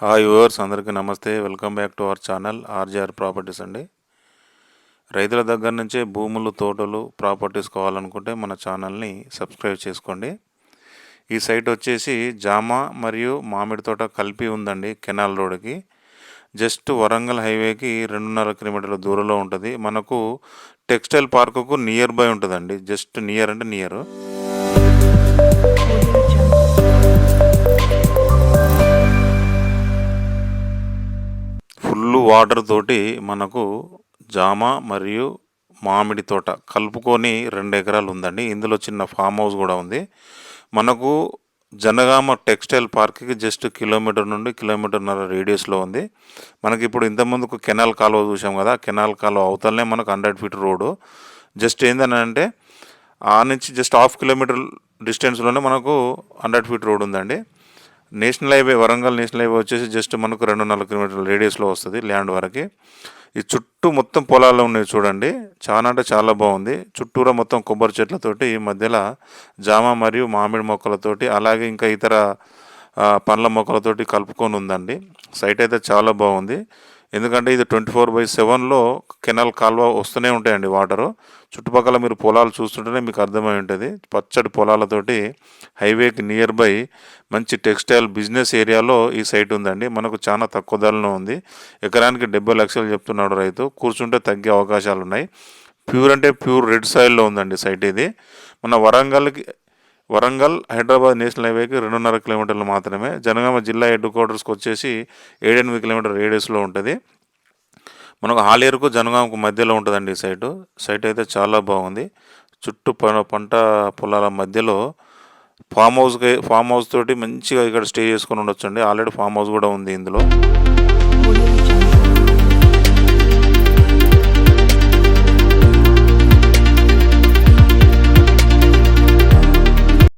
Hi viewers అందరికీ నమస్తే. Welcome back to our channel RGR properties అండి. రైతుల దగ్గర నుంచే భూములు తోటలు ప్రాపర్టీస్ కావాలనుకుంటే మన ఛానల్ని సబ్స్క్రైబ్ చేసుకోండి. ఈ సైట్ వచ్చేసి జామ మరియు మామిడి తోట కలిపి ఉందండి కెనాల్ రోడ్కి జస్ట్ వరంగల్ హైవేకి రెండున్నర కిలోమీటర్ల దూరంలో ఉంటుంది. మనకు టెక్స్టైల్ పార్కుకు నియర్ బై ఉంటుందండి. జస్ట్ నియర్ అంటే నియర్. వాటర్ తోటి మనకు జామ మరియు మామిడి తోట కలుపుకొని రెండు ఎకరాలు ఉందండి. ఇందులో చిన్న ఫామ్ హౌస్ కూడా ఉంది. మనకు జనగామ టెక్స్టైల్ పార్క్కి జస్ట్ కిలోమీటర్ నుండి కిలోమీటర్న్నర రేడియస్లో ఉంది. మనకి ఇప్పుడు ఇంతకుముందుకు కెనాల్ కాలువ చూసాం కదా కెనాల్ కాలువ అవతలనే మనకు హండ్రెడ్ ఫీట్ రోడ్డు. జస్ట్ ఏందని అంటే ఆ నుంచి జస్ట్ హాఫ్ కిలోమీటర్ డిస్టెన్స్లోనే మనకు హండ్రెడ్ ఫీట్ రోడ్ ఉందండి. National highway Warangal national highway వచ్చేసి జస్ట్ మనకు రెండున్నర కిలోమీటర్ల రేడియస్లో వస్తుంది ల్యాండ్ వరకు. ఈ చుట్టూ మొత్తం పొలాలు ఉన్నాయి చూడండి. చాలా అంటే చాలా బాగుంది. చుట్టూరా మొత్తం కొబ్బరి చెట్లతోటి ఈ మధ్యలో జామ మరియు మామిడి మొక్కలతోటి అలాగే ఇంకా ఇతర పండ్ల మొక్కలతోటి కలుపుకొని ఉందండి. సైట్ అయితే చాలా బాగుంది. ఎందుకంటే ఇది ట్వంటీ ఫోర్ బై సెవెన్లో కెనాల్ కాలువ వస్తూనే ఉంటాయండి వాటరు. చుట్టుపక్కల మీరు పొలాలు చూస్తుంటేనే మీకు అర్థమై ఉంటుంది. పచ్చడి పొలాలతోటి హైవేకి నియర్ బై మంచి టెక్స్టైల్ బిజినెస్ ఏరియాలో ఈ సైట్ ఉందండి. మనకు చాలా తక్కువ ధరలో ఉంది. ఎకరానికి డెబ్బై లక్షలు చెప్తున్నాడు రైతు. కూర్చుంటే తగ్గే అవకాశాలు ఉన్నాయి ప్యూర్ అంటే ప్యూర్ రెడ్ సాయిల్లో ఉందండి సైట్ ఇది. మన వరంగల్కి వరంగల్ హైదరాబాద్ నేషనల్ హైవేకి రెండున్నర కిలోమీటర్లు మాత్రమే. జనగామ జిల్లా హెడ్ క్వార్టర్స్కి వచ్చేసి ఏడెనిమిది కిలోమీటర్ రేడియస్లో ఉంటుంది. మనకు హాలేరుకు జనగామకు మధ్యలో ఉంటుందండి ఈ సైటు. సైట్ అయితే చాలా బాగుంది. చుట్టూ ప- పంట పొలాల మధ్యలో ఫామ్ హౌస్కి ఫామ్ హౌస్ తోటి మంచిగా ఇక్కడ స్టే చేసుకొని ఉండొచ్చండి. ఆల్రెడీ ఫామ్ హౌస్ కూడా ఉంది ఇందులో.